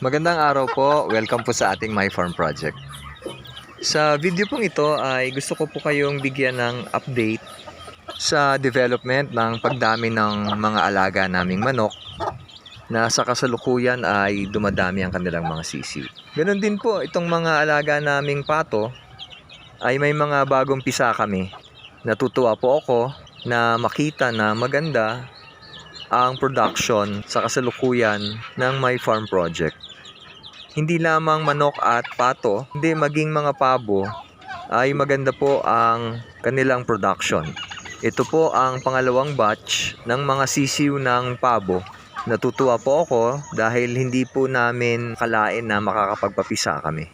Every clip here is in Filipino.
Magandang araw po. Welcome po sa ating My Farm Project. Sa video pong ito ay gusto ko po kayong bigyan ng update sa development ng pagdami ng mga alaga naming manok na sa kasalukuyan ay dumadami ang kanilang mga sisiw. Ganon din po itong mga alaga naming pato ay may mga bagong pisa kami. Natutuwa po ako na makita na maganda ang production sa kasalukuyan ng My Farm Project. Hindi lamang manok at pato, hindi maging mga pabo ay maganda po ang kanilang production. Ito po ang pangalawang batch ng mga sisiw ng pabo. Natutuwa po ako dahil hindi po namin kalain na makakapagpapisa kami.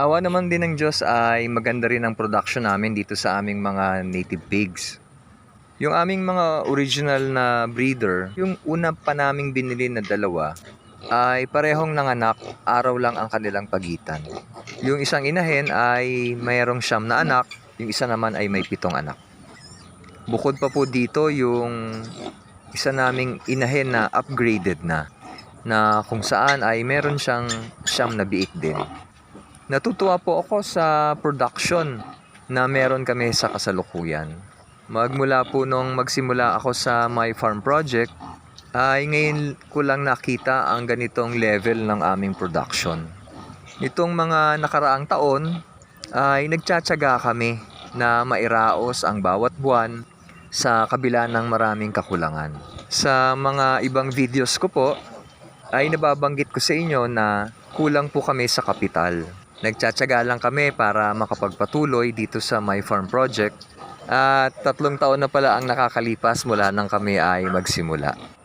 Awa naman din ng Diyos ay maganda rin ang production namin dito sa aming mga native pigs. Yung aming mga original na breeder, yung una pa naming binili na dalawa, ay parehong nanganak, araw lang ang kanilang pagitan. Yung isang inahin ay mayroong siyam na anak, yung isa naman ay may pitong anak. Bukod pa po dito yung isa naming inahin na upgraded na, na kung saan ay meron siyang siyam na biik din. Natutuwa po ako sa production na meron kami sa kasalukuyan. Magmula po nung magsimula ako sa My Farm Project, ay ngayon ko lang nakita ang ganitong level ng aming production. Itong mga nakaraang taon ay nagtsatsaga kami na mairaos ang bawat buwan sa kabila ng maraming kakulangan. Sa mga ibang videos ko po ay nababanggit ko sa inyo na kulang po kami sa kapital. Nagtsatsaga lang kami para makapagpatuloy dito sa My Farm Project at tatlong taon na pala ang nakakalipas mula nang kami ay magsimula.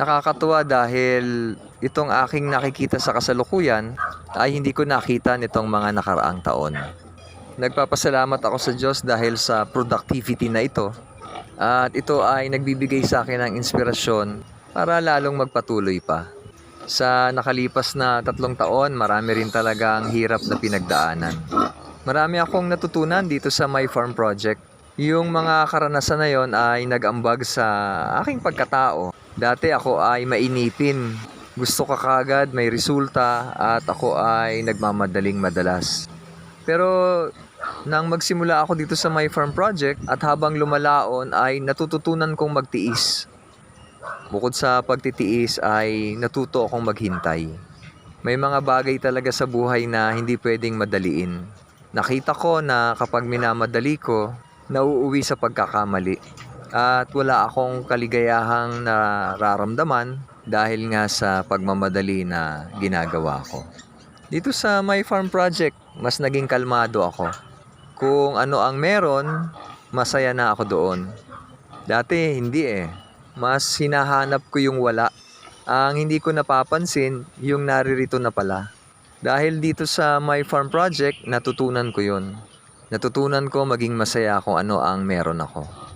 Nakakatuwa dahil itong aking nakikita sa kasalukuyan ay hindi ko nakita nitong mga nakaraang taon. Nagpapasalamat ako sa Diyos dahil sa productivity na ito at ito ay nagbibigay sa akin ng inspirasyon para lalong magpatuloy pa. Sa nakalipas na tatlong taon, marami rin talaga ang hirap na pinagdaanan. Marami akong natutunan dito sa My Farm Project. Yung mga karanasan na yon ay nag-ambag sa aking pagkatao. Dati ako ay mainipin. Gusto ka kagad, may resulta at ako ay nagmamadaling madalas. Pero nang magsimula ako dito sa My Farm Project at habang lumalaon ay natututunan kong magtiis. Bukod sa pagtitiis ay natuto akong maghintay. May mga bagay talaga sa buhay na hindi pwedeng madaliin. Nakita ko na kapag minamadali ko, nauuwi sa pagkakamali. At wala akong kaligayahang nararamdaman dahil nga sa pagmamadali na ginagawa ko. Dito sa My Farm Project, mas naging kalmado ako. Kung ano ang meron, masaya na ako doon. Dati hindi eh. Mas hinahanap ko yung wala. Ang hindi ko napapansin, yung naririto na pala. Dahil dito sa My Farm Project, natutunan ko yun. Natutunan ko maging masaya kung ano ang meron ako.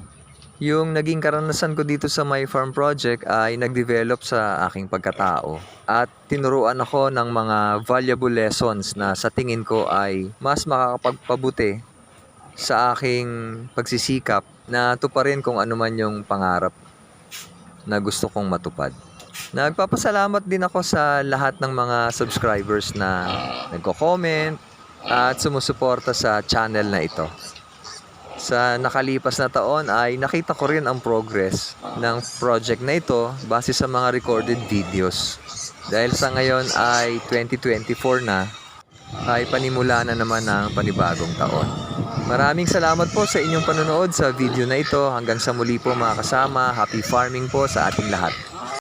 Yung naging karanasan ko dito sa My Farm Project ay nag-develop sa aking pagkatao at tinuruan ako ng mga valuable lessons na sa tingin ko ay mas makakapagpabuti sa aking pagsisikap na tuparin kung ano man yung pangarap na gusto kong matupad. Nagpapasalamat din ako sa lahat ng mga subscribers na nagko-comment at sumusuporta sa channel na ito. Sa nakalipas na taon ay nakita ko rin ang progress ng project na ito base sa mga recorded videos. Dahil sa ngayon ay 2024 na, ay panimula na naman ng panibagong taon. Maraming salamat po sa inyong panonood sa video na ito. Hanggang sa muli po mga kasama. Happy farming po sa ating lahat.